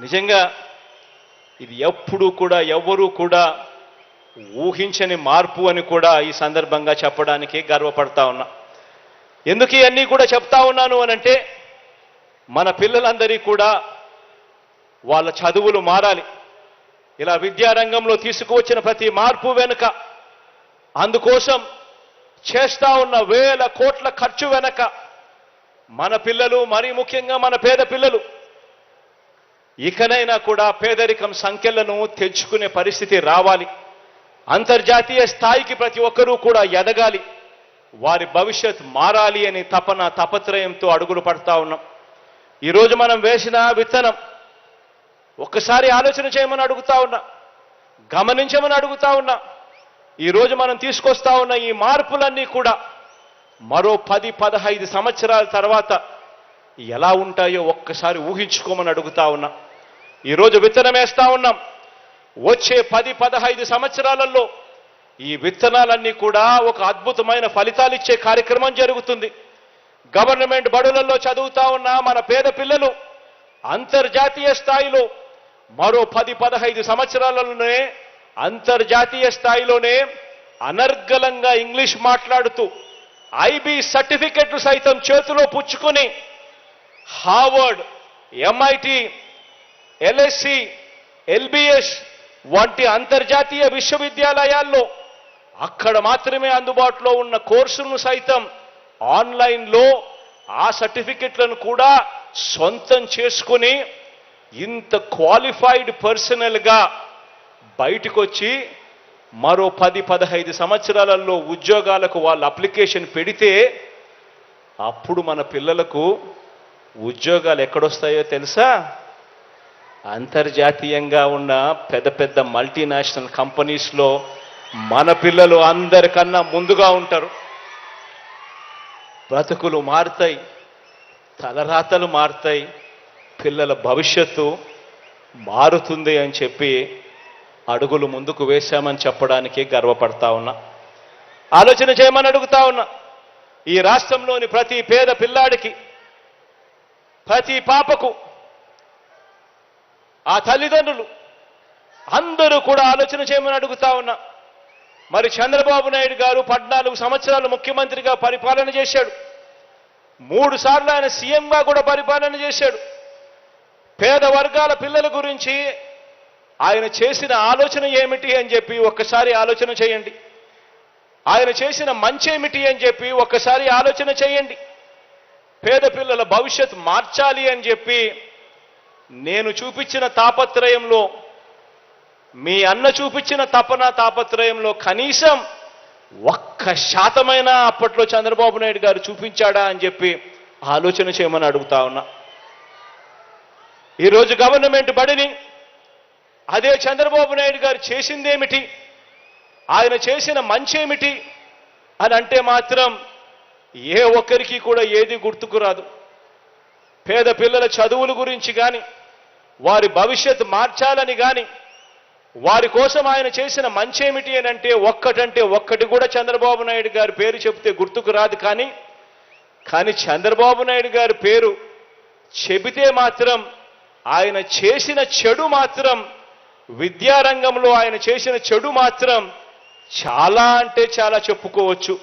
నిజంగా ఇది ఎప్పుడు కూడా ఎవ్వరూ కూడా ఊహించని మార్పు అని కూడా ఈ సందర్భంగా చెప్పడానికి గర్వపడతా ఉన్నా. ఎందుకు ఇవన్నీ కూడా చెప్తా ఉన్నాను అనంటే మన పిల్లలందరికీ కూడా వాళ్ళ చదువులు మారాలి. ఇలా విద్యారంగంలో తీసుకువచ్చిన ప్రతి మార్పు వెనుక అందుకోసం చేస్తా ఉన్న వేల కోట్ల ఖర్చు వెనక మన పిల్లలు మరీ ముఖ్యంగా మన పేద పిల్లలు ఇకనైనా కూడా పేదరికం సంఖ్యలను తెచ్చుకునే పరిస్థితి రావాలి. అంతర్జాతీయ స్థాయికి ప్రతి ఒక్కరూ కూడా ఎదగాలి. వారి భవిష్యత్ మారాలి అని తపన తపత్రయంతో అడుగులు పడతా ఉన్నాం. ఈరోజు మనం వేసిన విత్తనం ఒక్కసారి ఆలోచన చేయమని అడుగుతా ఉన్నా గమనించమని అడుగుతా ఉన్నా ఈరోజు మనం తీసుకొస్తా ఉన్న ఈ మార్పులన్నీ కూడా మరో పది పదహైదు సంవత్సరాల తర్వాత ఎలా ఉంటాయో ఒక్కసారి ఊహించుకోమని అడుగుతా ఉన్నా. ఈరోజు విత్తనం వేస్తా ఉన్నాం. వచ్చే పది పదహైదు సంవత్సరాలలో ఈ విత్తనాలన్నీ కూడా ఒక అద్భుతమైన ఫలితాలు ఇచ్చే కార్యక్రమం జరుగుతుంది. గవర్నమెంట్ బడులలో చదువుతా ఉన్న మన పేద పిల్లలు అంతర్జాతీయ స్థాయిలో మరో పది పదహైదు సంవత్సరాలలోనే అంతర్జాతీయ స్థాయిలోనే అనర్గళంగా ఇంగ్లీష్ మాట్లాడుతూ ఐబీ సర్టిఫికెట్లు సైతం చేతిలో పుచ్చుకొని హార్వర్డ్ ఎంఐటి ఎల్ఎస్సి ఎల్బిఎస్ వంటి అంతర్జాతీయ విశ్వవిద్యాలయాల్లో అక్కడ మాత్రమే అందుబాటులో ఉన్న కోర్సులను సైతం ఆన్లైన్లో ఆ సర్టిఫికెట్లను కూడా సొంతం చేసుకుని ఇంత క్వాలిఫైడ్ పర్సనల్గా బయటకు వచ్చి మరో పది పదహైదు సంవత్సరాలలో ఉద్యోగాలకు వాళ్ళు అప్లికేషన్ పెడితే అప్పుడు మన పిల్లలకు ఉద్యోగాలు ఎక్కడొస్తాయో తెలుసా? అంతర్జాతీయంగా ఉన్న పెద్ద పెద్ద మల్టీనేషనల్ కంపెనీస్లో మన పిల్లలు అందరికన్నా ముందుగా ఉంటారు. బ్రతుకులు మారుతాయి తలరాతలు మారుతాయి పిల్లల భవిష్యత్తు మారుతుంది అని చెప్పి అడుగులు ముందుకు వేశామని చెప్పడానికి గర్వపడతా ఉన్నా. ఆలోచన చేయమని అడుగుతా ఉన్నా. ఈ రాష్ట్రంలోని ప్రతి పేద పిల్లాడికి ప్రతి పాపకు ఆ తల్లిదండ్రులు అందరూ కూడా ఆలోచన చేయమని అడుగుతా ఉన్నా. మరి చంద్రబాబు నాయుడు గారు పద్నాలుగు సంవత్సరాలు ముఖ్యమంత్రిగా పరిపాలన చేశాడు. మూడు సార్లు ఆయన సీఎంగా కూడా పరిపాలన చేశాడు. పేద వర్గాల పిల్లల గురించి ఆయన చేసిన ఆలోచన ఏమిటి అని చెప్పి ఒక్కసారి ఆలోచన చేయండి. ఆయన చేసిన మంచి ఏమిటి అని చెప్పి ఒక్కసారి ఆలోచన చేయండి. పేద పిల్లల భవిష్యత్ మార్చాలి అని చెప్పి నేను చూపించిన తాపత్రయంలో మీ అన్న చూపించిన తపన తాపత్రయంలో కనీసం ఒక్క శాతమైనా అప్పట్లో చంద్రబాబు నాయుడు గారు చూపించాడా అని చెప్పి ఆలోచన చేయమని అడుగుతా ఉన్నా. ఈరోజు గవర్నమెంట్ బడిని అదే చంద్రబాబు నాయుడు గారు చేసిందేమిటి ఆయన చేసిన మంచేమిటి అని అంటే మాత్రం ఏ ఒక్కరికి కూడా ఏది గుర్తుకు రాదు. పేద పిల్లల చదువుల గురించి కానీ వారి భవిష్యత్ మార్చాలని కానీ వారి కోసం ఆయన చేసిన మంచేమిటి అని అంటే ఒక్కటంటే ఒక్కటి కూడా చంద్రబాబు నాయుడు గారి పేరు చెప్తే గుర్తుకు రాదు కానీ కానీ చంద్రబాబు నాయుడు గారి పేరు చెబితే మాత్రం ఆయన చేసిన చెడు మాత్రం విద్యారంగంలో ఆయన చేసిన చెడు మాత్రం చాలా అంటే చాలా చెప్పుకోవచ్చు.